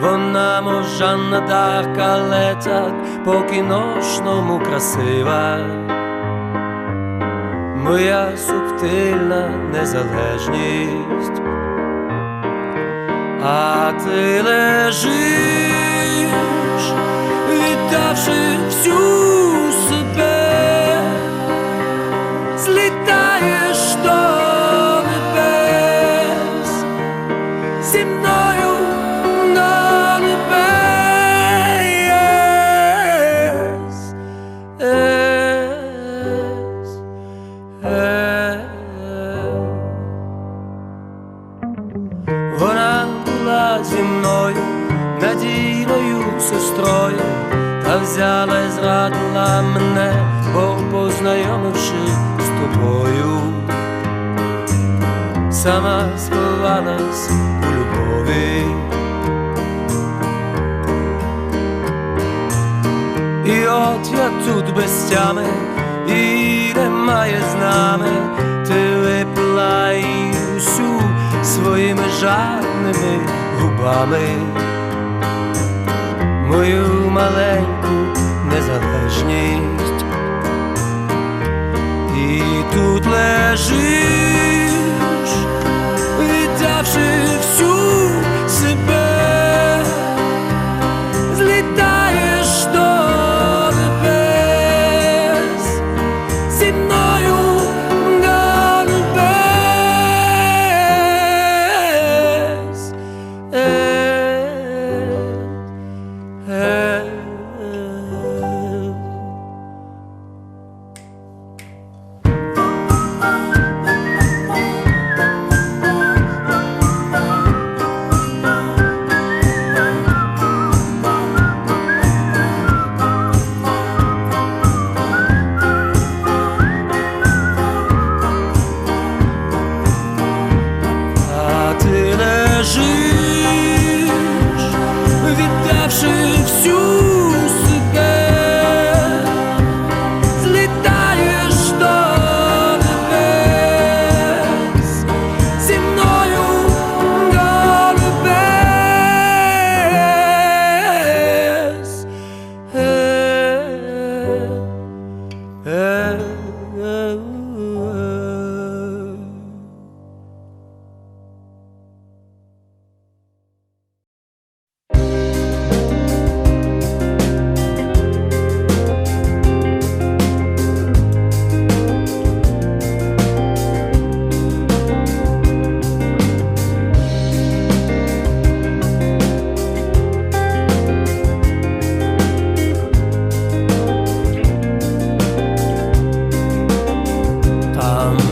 вона мов Жанна Дарк, але так по кіношному красива. Моя субтильна незалежність. А ти лежиш, віддавши всю себе, злітаєш зрадила мене, бо познайомивши з тобою, сама сховалась у любові. І от я тут без тями, і немає з нами, ти випила її усю своїми жадними губами, мою маленьку тут ти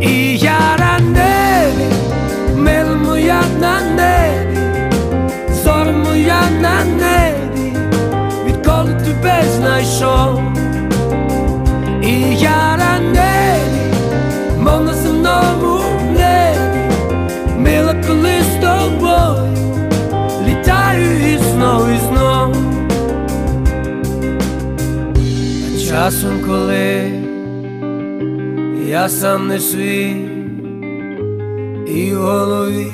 І я на небі, мила моя на небі, зоря моя на небі, відколи тебе знайшов. І я на небі, мов на земному небі, мила коли з тобою, літаю і знов і знов. А часом, коли я сам не свій, і в голові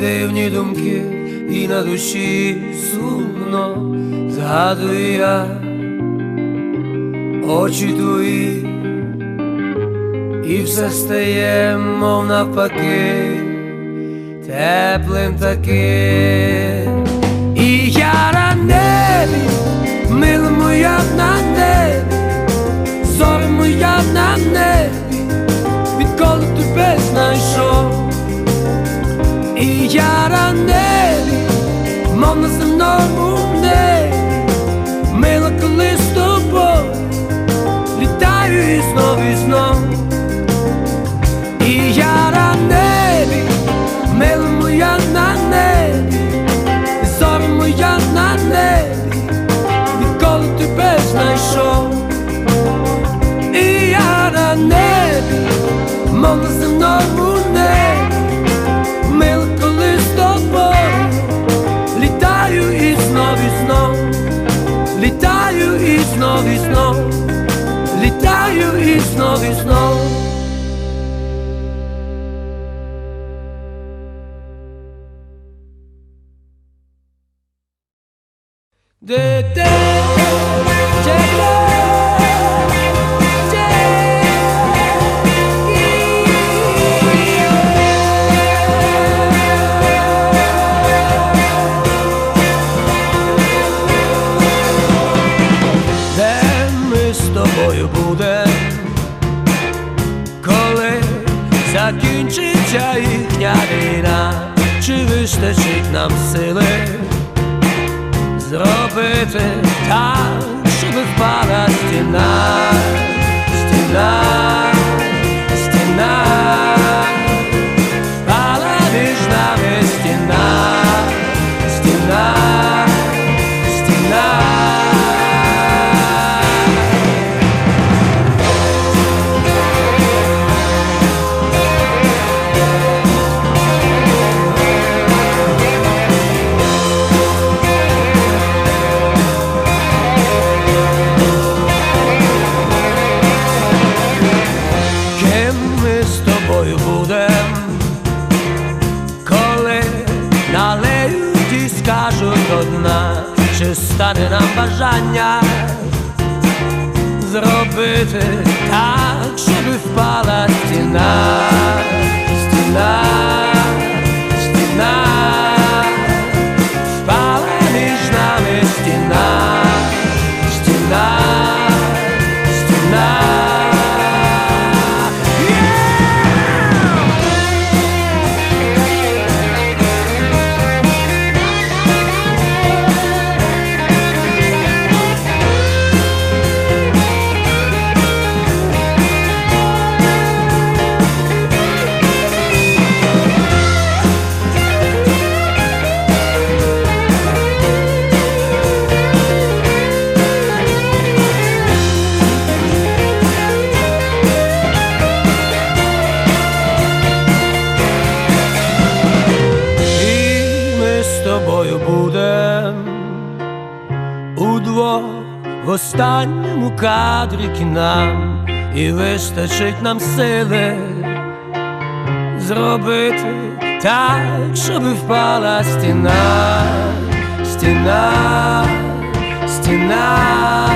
дивні думки, і на душі сумно згадую я очі твої, і все стає, мов навпаки, теплим таким. І я на небі, мила моя на небі, зоря моя на небі, знайшов. І я на небі, мов на земному небі, мила коли з тобою, літаю і знов і знов. І я на небі, мила моя на небі, зоря моя на небі, відколи тебе знайшов. І я на небі, мов на і знов і знов, літаю і знов і знов. De закінчиться їхня війна, чи вистачить нам сили? зробити так, щоб впала стіна, стіна, одна, чи стане нам бажання зробити так, щоб впала стіна, стіна, у кадрі кінам і вистачить нам сили зробити так, щоб впала стіна, стіна, стіна.